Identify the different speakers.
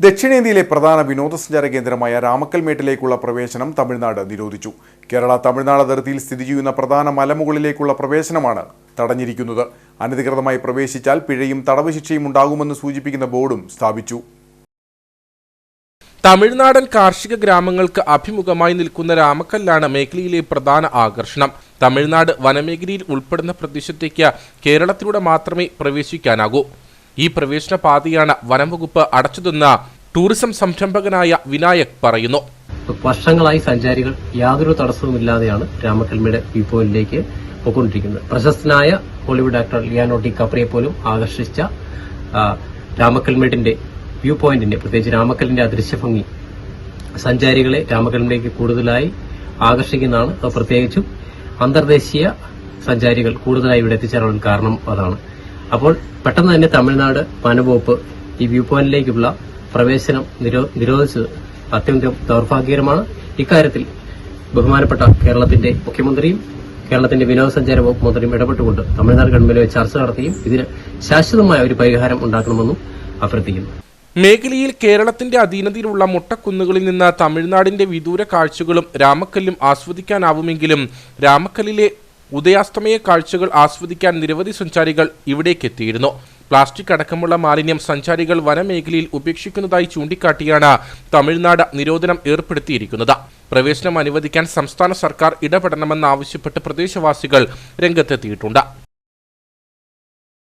Speaker 1: ദക്ഷിണേന്ത്യയിലെ പ്രധാന വിനോദസഞ്ചാര കേന്ദ്രമായ രാമക്കൽമേട്ടിലേക്കുള്ള പ്രവേശനം തമിഴ്നാട് നിരോധിച്ചു. കേരള തമിഴ്നാട് അതിർത്തിയിൽ സ്ഥിതി ചെയ്യുന്ന പ്രധാന മലമുകളിലേക്കുള്ള പ്രവേശനമാണ് തടഞ്ഞിരിക്കുന്നത്. അനധികൃതമായി പ്രവേശിച്ചാൽ പിഴയും തടവ് ശിക്ഷയും ഉണ്ടാകുമെന്ന് സൂചിപ്പിക്കുന്ന ബോർഡും സ്ഥാപിച്ചു.
Speaker 2: തമിഴ്നാടൻ കാർഷിക ഗ്രാമങ്ങൾക്ക് അഭിമുഖമായി നിൽക്കുന്ന രാമക്കല്ലാണ് മേഖലയിലെ പ്രധാന ആകർഷണം. തമിഴ്നാട് വനമേഖലയിൽ ഉൾപ്പെടുന്ന പ്രദേശത്തേക്ക് കേരളത്തിലൂടെ മാത്രമേ പ്രവേശിക്കാനാകൂ. ഈ പ്രവേശന പാതയാണ് വനംവകുപ്പ് അടച്ചതെന്ന് ടൂറിസം സംരംഭകനായ വിനായക് പറയുന്നു.
Speaker 3: വർഷങ്ങളായി സഞ്ചാരികൾ യാതൊരു തടസ്സവുമില്ലാതെയാണ് രാമക്കൽമയുടെ വ്യൂ പോയിന്റിലേക്ക് പോയിക്കൊണ്ടിരിക്കുന്നത്. പ്രശസ്തനായ ഹോളിവുഡ് ആക്ടർ ലിയാനോ ഡി കപ്രിയെ പോലും ആകർഷിച്ച രാമക്കൽമേടിന്റെ വ്യൂ പോയിന്റിന്റെ പ്രത്യേകിച്ച് രാമക്കലിന്റെ അദൃശ്യഭംഗി സഞ്ചാരികളെ രാമകല്ലിലേക്ക് കൂടുതലായി ആകർഷിക്കുന്നതാണ്. പ്രത്യേകിച്ചും അന്തർദേശീയ സഞ്ചാരികൾ കൂടുതലായി ഇവിടെ എത്തിച്ചേരാനുള്ള കാരണം അതാണ്. അപ്പോൾ പെട്ടെന്ന് തന്നെ തമിഴ്നാട് വനവകുപ്പ് ഈ വ്യൂ പോയിന്റിലേക്കുള്ള പ്രവേശനം നിരോ- നിരോധിച്ചത് അത്യന്തം ദൗർഭാഗ്യകരമാണ്. ഇക്കാര്യത്തിൽ ബഹുമാനപ്പെട്ട കേരളത്തിന്റെ മുഖ്യമന്ത്രിയും കേരളത്തിന്റെ വിനോദസഞ്ചാര വകുപ്പ് മന്ത്രിയും ഇടപെട്ടുകൊണ്ട് തമിഴ്നാട് ഗവൺമെന്റുമായി ചർച്ച നടത്തുകയും ഇതിന് ശാശ്വതമായ ഒരു പരിഹാരം ഉണ്ടാക്കണമെന്നും അഭ്യർത്ഥിക്കുന്നു.
Speaker 2: മേഖലയിൽ കേരളത്തിന്റെ അധീനതയിലുള്ള മുട്ടക്കുന്നുകളിൽ നിന്ന് തമിഴ്നാടിന്റെ വിദൂര കാഴ്ചകളും രാമക്കല്ലും ആസ്വദിക്കാനാവുമെങ്കിലും രാമക്കല്ലിലെ ഉദയാസ്തമയ കാഴ്ചകൾ ആസ്വദിക്കാൻ നിരവധി സഞ്ചാരികൾ ഇവിടേക്ക് എത്തിയിരുന്നു. പ്ലാസ്റ്റിക് അടക്കമുള്ള മാലിന്യം സഞ്ചാരികൾ വനമേഖലയിൽ ഉപേക്ഷിക്കുന്നതായി ചൂണ്ടിക്കാട്ടിയാണ് തമിഴ്നാട് നിരോധനം ഏർപ്പെടുത്തിയിരിക്കുന്നത്. പ്രവേശനം അനുവദിക്കാൻ സംസ്ഥാന സർക്കാർ ഇടപെടണമെന്നാവശ്യപ്പെട്ട് പ്രദേശവാസികൾ രംഗത്തെത്തിയിട്ടുണ്ട്.